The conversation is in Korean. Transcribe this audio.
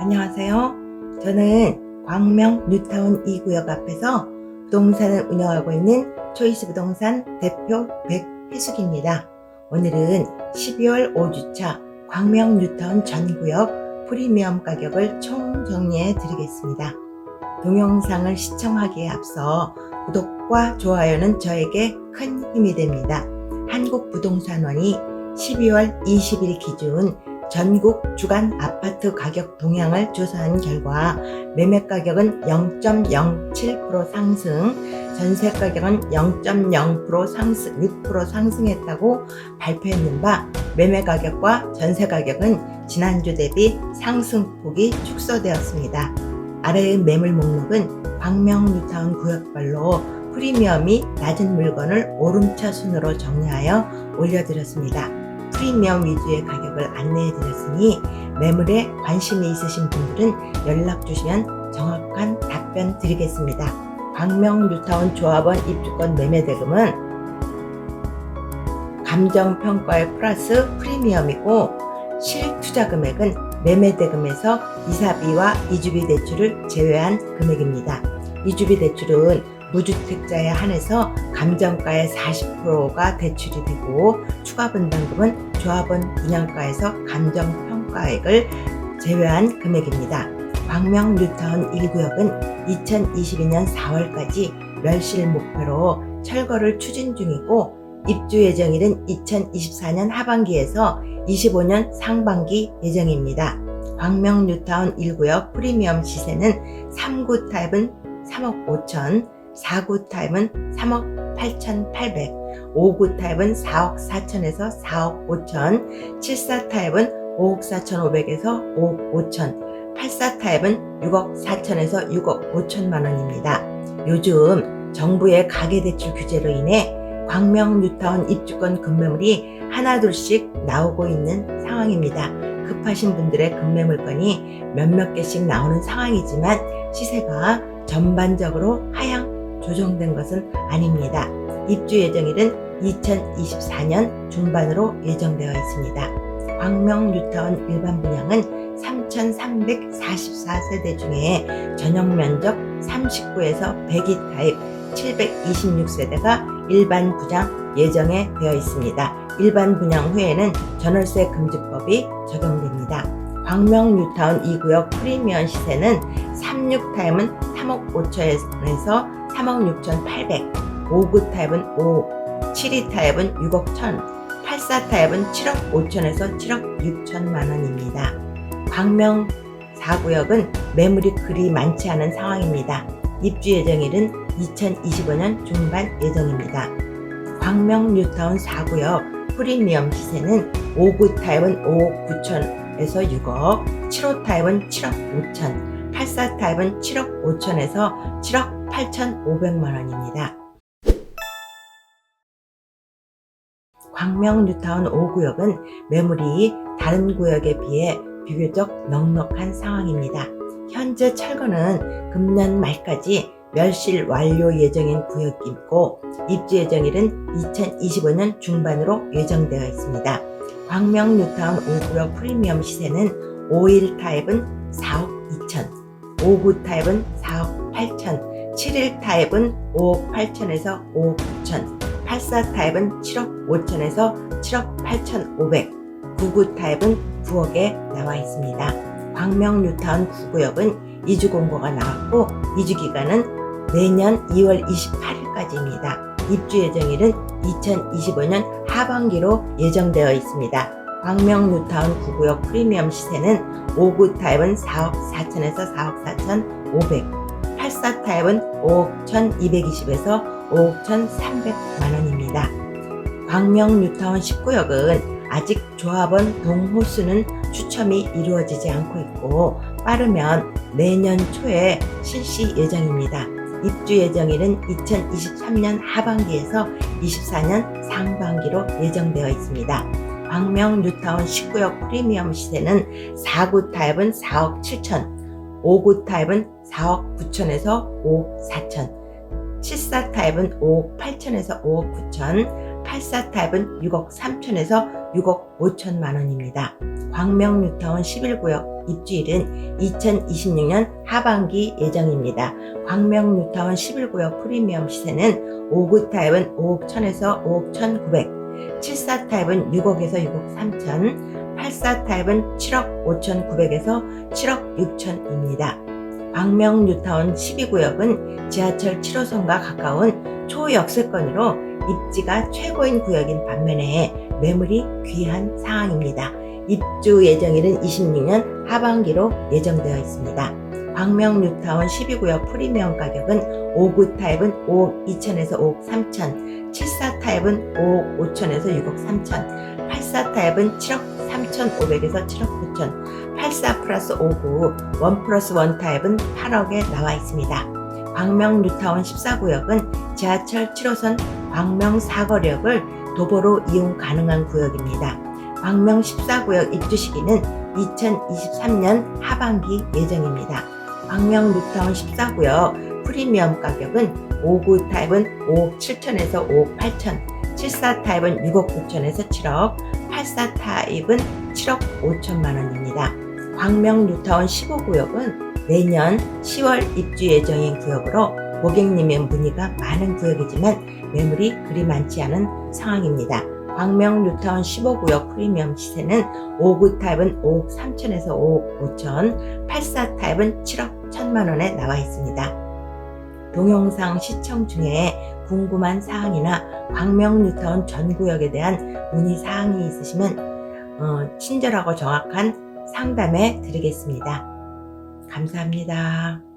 안녕하세요. 저는 광명 뉴타운 2구역 앞에서 부동산을 운영하고 있는 초이스 부동산 대표 백혜숙입니다. 오늘은 12월 5주차 광명 뉴타운 전구역 프리미엄 가격을 총 정리해 드리겠습니다. 동영상을 시청하기에 앞서 구독과 좋아요는 저에게 큰 힘이 됩니다. 한국부동산원이 12월 20일 기준 전국 주간 아파트 가격 동향을 조사한 결과 매매 가격은 0.07% 상승, 전세 가격은 0.0% 상승, 6% 상승했다고 발표했는 바 매매 가격과 전세 가격은 지난주 대비 상승폭이 축소되었습니다. 아래의 매물 목록은 광명 뉴타운 구역별로 프리미엄이 낮은 물건을 오름차 순으로 정리하여 올려드렸습니다. 프리미엄 위주의 가격을 안내해 드렸으니 매물에 관심이 있으신 분들은 연락 주시면 정확한 답변 드리겠습니다. 광명 뉴타운 조합원 입주권 매매 대금은 감정평가에 플러스 프리미엄이고 실투자 금액은 매매 대금에서 이사비와 이주비 대출을 제외한 금액입니다. 이주비 대출은 무주택자에 한해서 감정가의 40%가 대출이 되고 추가 분담금은 조합원 분양가에서 감정평가액을 제외한 금액입니다. 광명 뉴타운 1구역은 2022년 4월까지 멸실 목표로 철거를 추진 중이고 입주 예정일은 2024년 하반기에서 25년 상반기 예정입니다. 광명 뉴타운 1구역 프리미엄 시세는 3구 타입은 3억 5천, 4구 타입은 3억 8,800, 5구 타입은 4억 4천에서 4억 5천, 7사 타입은 5억 4,500에서 5억 5천, 8사 타입은 6억 4천에서 6억 5천만 원입니다. 요즘 정부의 가계대출 규제로 인해 광명 뉴타운 입주권 급매물이 하나둘씩 나오고 있는 상황입니다. 급하신 분들의 급매물건이 몇몇 개씩 나오는 상황이지만 시세가 전반적으로 하향 조정된 것은 아닙니다. 입주 예정일은 2024년 중반으로 예정되어 있습니다. 광명 뉴타운 일반 분양은 3,344세대 중에 전용 면적 39에서 102 타입 726세대가 일반 분양 예정에 되어 있습니다. 일반 분양 후에는 전월세 금지법이 적용됩니다. 광명 뉴타운 2구역 프리미엄 시세는 36 타입은 3억 5천에서 3억 6천 8백, 5구 타입은 5, 7위 타입은 6억 1천, 84 타입은 7억 5천에서 7억 6천만 원입니다. 광명 4구역은 매물이 그리 많지 않은 상황입니다. 입주 예정일은 2025년 중반 예정입니다. 광명 뉴타운 4구역 프리미엄 시세는 5구 타입은 5억 9천에서 6억, 7호 타입은 7억 5천, 84 타입은 7억 5천에서 7억 8,500만 원입니다. 광명 뉴타운 5구역은 매물이 다른 구역에 비해 비교적 넉넉한 상황입니다. 현재 철거는 금년 말까지 멸실 완료 예정인 구역이고 입주 예정일은 2025년 중반으로 예정되어 있습니다. 광명 뉴타운 5구역 프리미엄 시세는 5일 타입은 4억 2천, 5구 타입은 4억 8천, 7일 타입은 5억 8천에서 5억 9천, 84 타입은 7억 5천에서 7억 8천 5백, 99 타입은 9억에 나와 있습니다. 광명 뉴타운 9구역은 이주 공고가 나왔고 이주 기간은 내년 2월 28일까지입니다. 입주 예정일은 2025년 하반기로 예정되어 있습니다. 광명 뉴타운 9구역 프리미엄 시세는 5구 타입은 4억 4천에서 4억 4천 5백, 84 타입은 5억 1,220에서 5억 1,300만 원입니다. 광명 뉴타운 10구역은 아직 조합원 동호수는 추첨이 이루어지지 않고 있고 빠르면 내년 초에 실시 예정입니다. 입주 예정일은 2023년 하반기에서 24년 상반기로 예정되어 있습니다. 광명 뉴타운 19역 프리미엄 시세는 4구 타입은 4억 7천, 5구 타입은 4억 9천에서 5억 4천, 74 타입은 5억 8천에서 5억 9천, 84 타입은 6억 3천에서 6억 5천만 원입니다. 광명 뉴타운 11구역 입주일은 2026년 하반기 예정입니다. 광명 뉴타운 11구역 프리미엄 시세는 5구 타입은 5억 1천에서 5억 1,900, 74 타입은 6억에서 6억 3천, 84 타입은 7억 5,900에서 7억 6천입니다. 광명 뉴타운 12구역은 지하철 7호선과 가까운 초역세권으로 입지가 최고인 구역인 반면에 매물이 귀한 상황입니다. 입주 예정일은 26년 하반기로 예정되어 있습니다. 광명 뉴타운 12구역 프리미엄 가격은 5구 타입은 5억 2천에서 5억 3천, 74 타입은 5억 5천에서 6억 3천, 84 타입은 7억 3천5백에서 7억 9천, 84 플러스 5구, 1 플러스 1 타입은 8억에 나와 있습니다. 광명 뉴타운 14구역은 지하철 7호선 광명 사거역을 도보로 이용 가능한 구역입니다. 광명 14구역 입주 시기는 2023년 하반기 예정입니다. 광명 뉴타운 14구역 프리미엄 가격은 5구 타입은 5억 7천에서 5억 8천, 74 타입은 6억 9천에서 7억, 84 타입은 7억 5천만 원입니다. 광명 뉴타운 15구역은 내년 10월 입주 예정인 구역으로 고객님의 문의가 많은 구역이지만 매물이 그리 많지 않은 상황입니다. 광명 뉴타운 15구역 프리미엄 시세는 5구 타입은 5억 3천에서 5억 5천, 84 타입은 7억 1천만 원에 나와 있습니다. 동영상 시청 중에 궁금한 사항이나 광명 뉴타운 전 구역에 대한 문의 사항이 있으시면 어, 친절하고 정확한 상담해 드리겠습니다. 감사합니다.